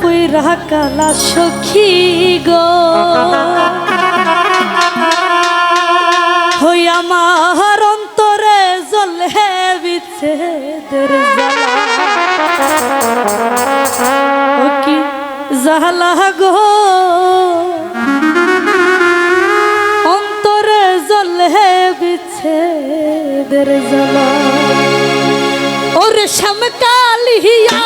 পৈরা কালা সখী গো। হই আমার অন্তরে জলে বিচ্ছেদের জ্বালা। কি জালা গো। অন্তরে জলে বিচ্ছেদের জ্বালা। ওর শ্যামকালিয়া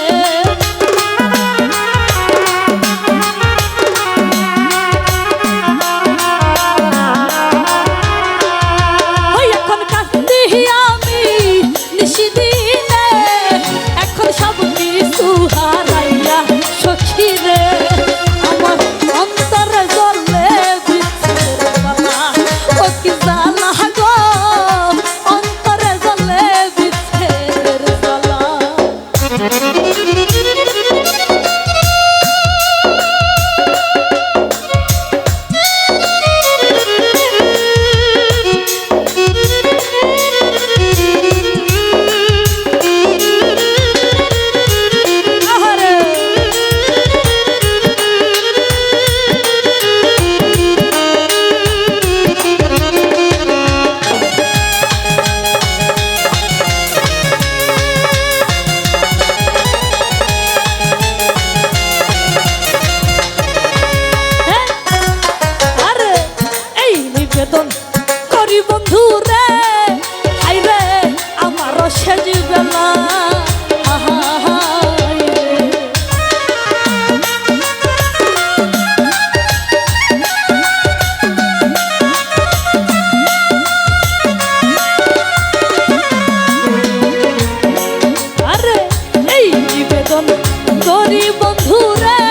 প্রণাম করি বন্ধু রে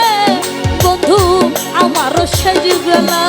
বন্ধু আমার সেজবেলা